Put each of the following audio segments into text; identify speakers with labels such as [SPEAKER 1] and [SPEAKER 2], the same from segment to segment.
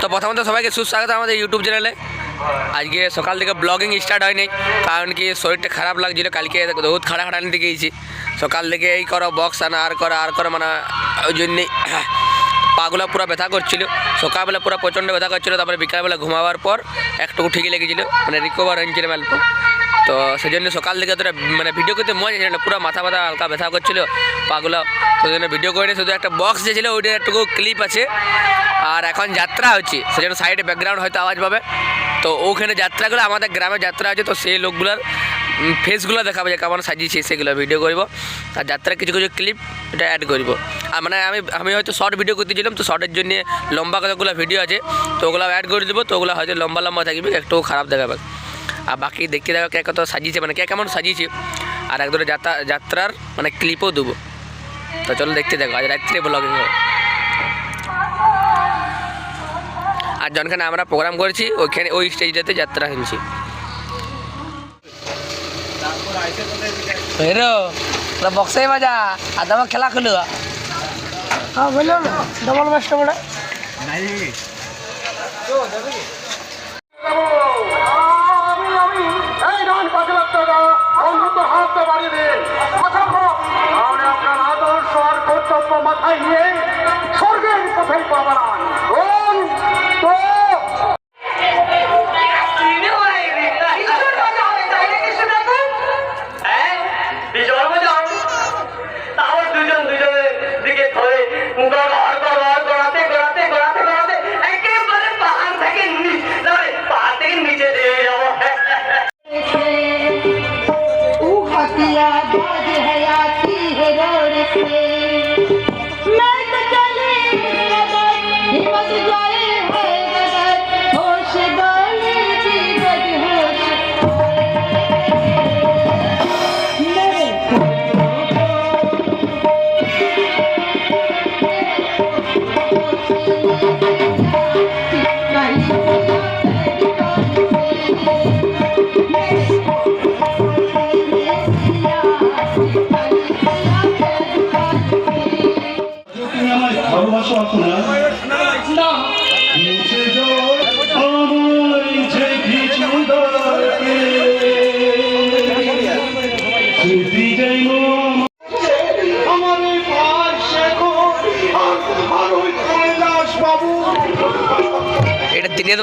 [SPEAKER 1] তো প্রথমত সবাইকে সুস্বাগত আমাদের ইউটিউব চ্যানেলে আজকে সকাল থেকে ব্লগিং স্টার্ট হয়নি, কারণ কি শরীরটা খারাপ লাগছিল, কালকে বহুত খাড়া খাটানিতে গিয়েছি সকাল থেকে এই করো বক্স আনা, আর করো আর করো মানে ওই জন্যেই পাগুলো পুরো ব্যথা করছিল। সকালবেলা পুরো প্রচণ্ড ব্যথা করছিল, তারপরে বিকালবেলা ঘুমাবার পর একটু ঠিকই লেগেছিল মানে রিকভার হয়েছিল অল্প তো সেই জন্য সকাল থেকে তোরা মানে ভিডিও করতে মজা ছিল না, পুরো মাথা ব্যথা, হালকা ব্যথা করছিল, পাগুলো। সেই জন্য ভিডিও করে শুধু একটা বক্স যে ছিল, ওইটার একটুকু ক্লিপ আছে। আর এখন যাত্রা হচ্ছে সেই জন্য সাইডে ব্যাকগ্রাউন্ড হয়তো আওয়াজ পাবে। তো ওখানে যাত্রাগুলো, আমাদের গ্রামে যাত্রা আছে, তো সেই লোকগুলোর ফেসগুলো দেখাবো যে কেমন সাজিয়েছে, সেগুলো ভিডিও করব। আর যাত্রার কিছু কিছু ক্লিপ এটা অ্যাড করব। আর মানে আমি আমি হয়তো শর্ট ভিডিও করতেছিলাম তো শর্টের জন্য লম্বা কতগুলো ভিডিও আছে, তো ওগুলো অ্যাড করে দেবো, তো ওগুলো হয়তো লম্বা লম্বা থাকবে একটু খারাপ দেখাবে। আর বাকি দেখতে দেখো কে কত সাজিয়েছে মানে কে কেমন সাজিয়েছে। আর একদম যাত্রা যাত্রার মানে ক্লিপও দেবো। তো চলো দেখতে দেখো আজ রাত্রে ব্লগিং হবে আর যখনখানে আমরা প্রোগ্রাম করেছি ওইখানে ওই স্টেজটাতে যাত্রা হয়েছি। হেরো বক্সাই বাজা আর তোমার খেলা খুলু।
[SPEAKER 2] হ্যাঁ ডবল মাস্টার বড়
[SPEAKER 3] লাখ টাকা অন্তত হাতটা বাড়িয়ে দেন। অসম্ভব তাহলে আপনার আদর্শ আর কর্তব্য মাথায় নিয়ে স্বর্গের পথে পাবান কোন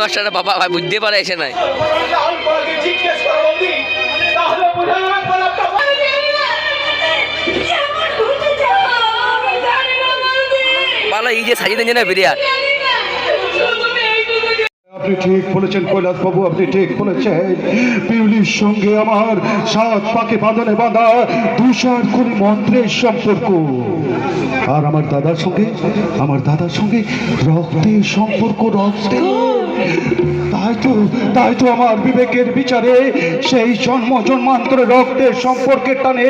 [SPEAKER 1] মাস্টারটা বাবা ভাই বুঝতে পারে এসে নাই এই যে
[SPEAKER 4] আপনি ঠিক বলেছেন কৈলাস বাবু আপনি ঠিক বলেছেন। পিউলির সঙ্গে আমার সাত পাকে বাঁধনে বাঁধা তুষার করে মন্ত্রের সম্পর্ক। আর আমার দাদার সঙ্গে, আমার দাদার সঙ্গে রক্তের সম্পর্ক রক্তে তাই তো তাই তো আমার বিবেকের বিচারে সেই জন্ম জন্মান্তরে রক্তের সম্পর্কের টানে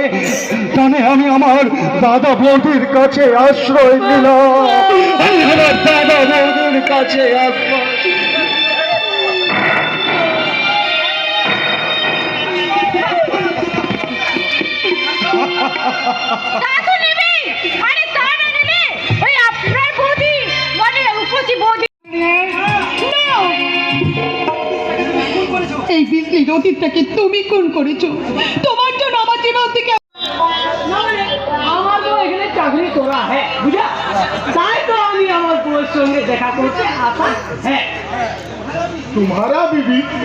[SPEAKER 4] টানে আমি আমার দাদা বৌদির কাছে আশ্রয় নিলাম। দাদা বৌদির কাছে আশ্রয়
[SPEAKER 5] তা তো নেবে আরে
[SPEAKER 2] অতীতটাকে তুমি কোন করেছ? তোমার জন্য আমার জীবন থেকে
[SPEAKER 6] হ্যাঁ, আমার হ্যাঁ।,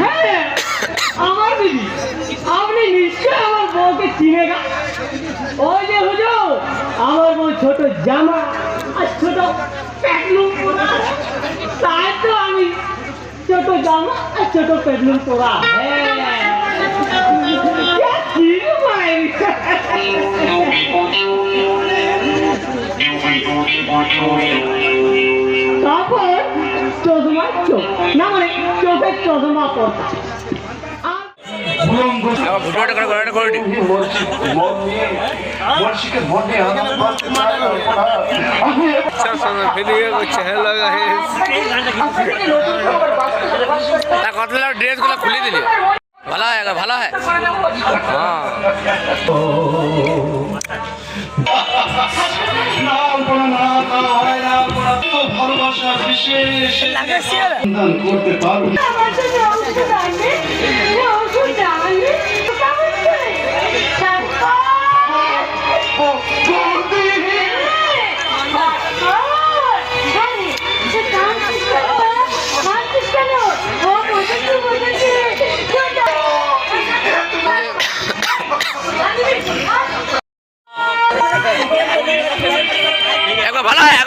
[SPEAKER 6] হ্যাঁ আমি আপনি নিশ্চয় আমার বউকে যে আমার বউ ছোট জামা আর ছোট তাই তো আমি ছোট জামা আর ছোট প্যাটলুম পরা হ্যাঁ क्या चीज তারপর চশমা চোখ না মানে চোখের চশমা পড়তা আর
[SPEAKER 1] ভিডিওটা করে করে করে দিই।
[SPEAKER 7] মর্ষিকের মনে আমার বাঁচতে চায় না, আমি
[SPEAKER 1] সব সময় ভিডিও করছে হ্যালো গাইস তা কত ড্রেসগুলো খুলে দিলি? ভালো হয় ভালো হয়? হ্যাঁ।
[SPEAKER 4] ভালোবাসার বিশেষ করতে পারব।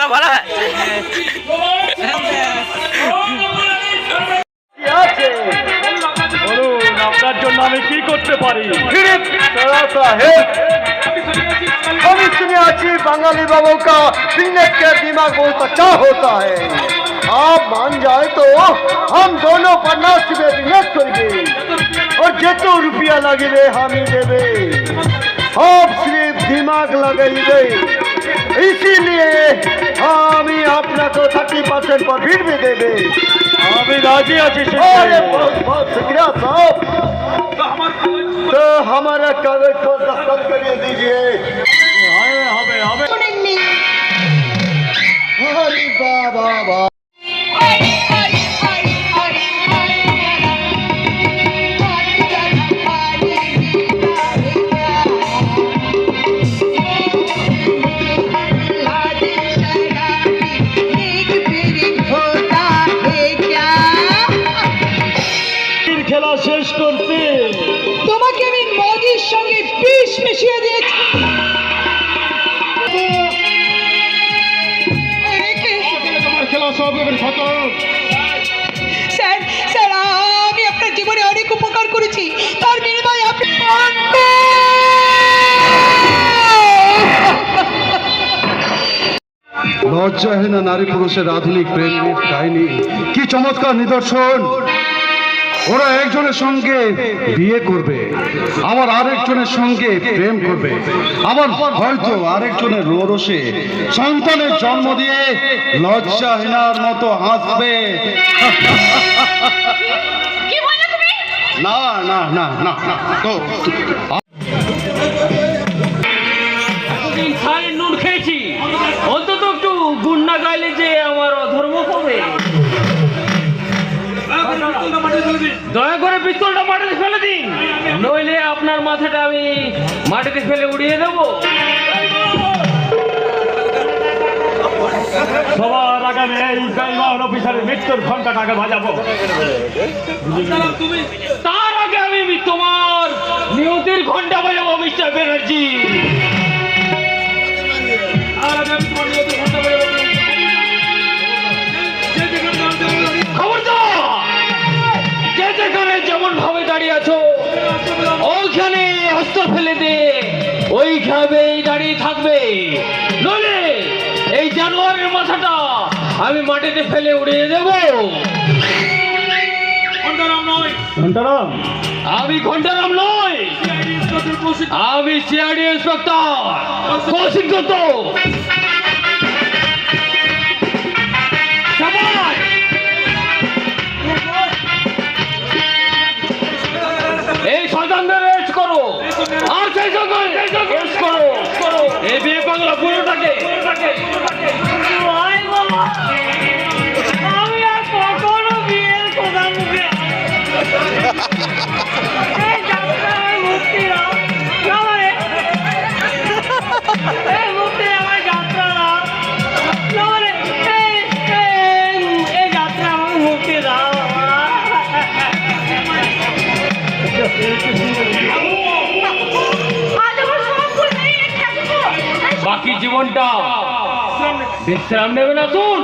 [SPEAKER 1] একবার ভালো হয় একবার ভালো হয়
[SPEAKER 7] বলুন আপনার জন্য আমি কি করতে পারি
[SPEAKER 3] আমি सुने अच्छी बंगाली बाबू का बिजनेस के दिमाग बहुत अच्छा होता है आप मान जाए तो हम दोनों पार्टनरशिप में बिजनेस करेंगे और जितो रुपया लगे हम ही देवे आप सिर्फ दिमाग लगाइए इसीलिए আমি আপনাকে থার্টি পার্সেন্ট প্রফিট भी দেবে
[SPEAKER 7] আমি রাজি আছি
[SPEAKER 3] अरे बहुत बहुत शुक्रिया साहब तो हमारा कागज को दस्तखत करिए दीजिए
[SPEAKER 2] স্যার স্যার আমি আপনার জীবনে অনেক উপকার করেছি। তার বিনিময়ে আপনি
[SPEAKER 4] লজ্জাহীনা নারী পুরুষের আধুনিক প্রেমের কাহিনী। কি চমৎকার নিদর্শন! ওরা একজনের সঙ্গে বিয়ে করবে আবার আরেকজনের সঙ্গে প্রেম করবে। আবার হয়তো আরেকজনের রোরসে সন্তানের জন্ম দিয়ে লজ্জাহীনার মতো হাসবে।
[SPEAKER 5] কি বলে তুমি?
[SPEAKER 4] না না না না তো।
[SPEAKER 6] নুন খেয়েছি। অন্তত একটু গুণ না গাইলে দয়া করে পিস্তলটা মাটিতে ফেলে দিন। নইলে আপনার মাথাটা আমি মাটিতে ফেলে উড়িয়ে দেবো।
[SPEAKER 7] সবার আগামী এই বেইমান অফিসারের মৃত্যুর ঘন্টাটাকে বাজাবো।
[SPEAKER 6] তার আগে আমি তোমার নিয়তির ঘণ্টা বাজাবো মিস্টার ব্যানার্জি। খবরদার! আমি মাটিতে ফেলে উড়িয়ে দেব।
[SPEAKER 7] ঘন্টারাম
[SPEAKER 6] আমি ঘন্টারাম নয় আমি সিআইডি ইন্সপেক্টর কৌশিক দত্ত সবাই! জীবনটা বিশ্রাম নেবে না শুন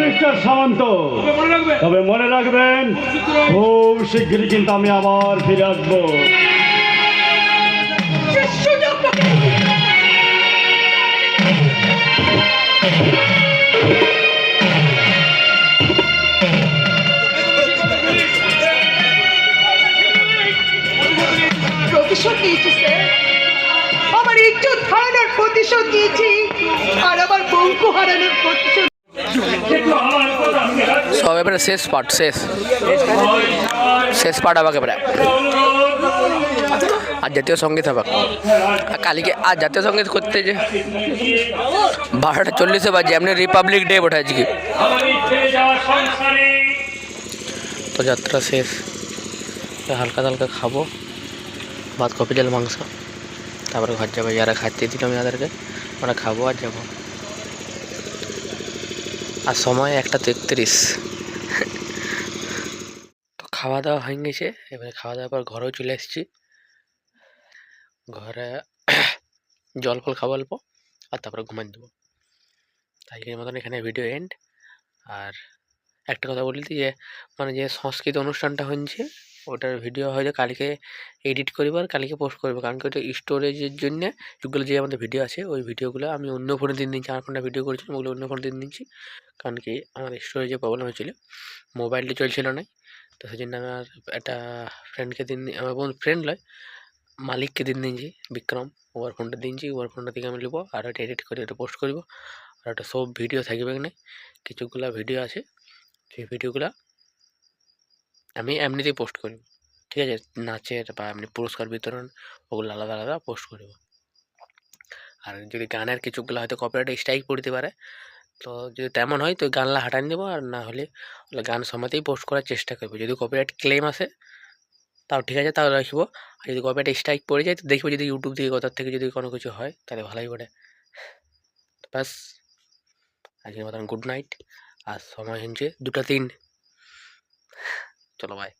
[SPEAKER 7] মিস্টার সামন্ত। তবে মনে রাখবেন খুব শিগগিরই কিন্তু আমি আবার ফিরে আসব।
[SPEAKER 1] সব এবারে শেষ পার্ট শেষ। শেষ পার্ট আমাকে এবারে। আর জাতীয় সংগীত হবে আর কালকে আজ জাতীয় সংগীত করতে যে বারোটা চল্লিশে বাজে, এমনি রিপাবলিক ডে ওঠে আজকে। তো যাত্রা শেষ। হালকা হালকা খাব। ভাত কপি ডাল মাংস। তারপরে ঘর যাব, যারা খাইতে দিলাম যাদেরকে ওরা খাব আর যাব। আর সময় একটা তেত্রিশ। তো খাওয়া দাওয়া হয়ে গেছে, এবারে খাওয়া দাওয়ার পর ঘরেও চলে এসেছি। ঘরে জল ফল খাব অল্প, আর তারপরে ঘুমাই দেবো। তাই মতন এখানে ভিডিও এন্ড আর একটা কথা বলি যে মানে যে সংস্কৃত অনুষ্ঠানটা হচ্ছে ওটার ভিডিও হয়তো কালকে এডিট করিব আর কালকে পোস্ট করব। কারণ কি ওটা স্টোরেজের জন্য যেগুলো যে আমাদের ভিডিও আছে, ওই ভিডিওগুলো আমি অন্য ফোনে দিন দিচ্ছি আমার ফোনটা ভিডিও করেছিলাম, ওগুলো অন্য ফোনে দিন দিচ্ছি কারণ কি আমার স্টোরেজে প্রবলেম হয়েছিল। মোবাইলটা চলছিল না। তো সেই জন্য আমার একটা ফ্রেন্ডকে দিন, আমার বোন ফ্রেন্ড নয় মালিককে দিন দিনছি বিক্রম ওর ফোনটা দিনছি ওর ফোনটা থেকে আমি নেব আর ওটা এডিট করে, ওটা পোস্ট করব। আর ওটা সব ভিডিও থাকবে না। কিছুগুলা ভিডিও আছে, সেই ভিডিওগুলো আমি এমনিতেই পোস্ট করি। ঠিক আছে? নাচের বা এমনি পুরস্কার বিতরণ ওগুলো আলাদা আলাদা পোস্ট করব আর যদি গানের কিছুগুলো হয়তো কপিরাইট স্ট্রাইক পড়তে পারে, তো যদি তেমন হয় তো গানলা হাঁটান দেবো আর না হলে গান সময়তেই পোস্ট করার চেষ্টা করব। যদি কপিরাইট ক্লেম আসে, তাও ঠিক আছে তাও রাখব। আর যদি কপিরাইট স্ট্রাইক পড়ে যায়, তো দেখব যদি ইউটিউব থেকে, কোথার থেকে যদি কোনো কিছু হয়, তাহলে ভালোই তো ব্যাস। আজকের মতন গুড নাইট আর সময় হচ্ছে দুটো তিন। চলো বাই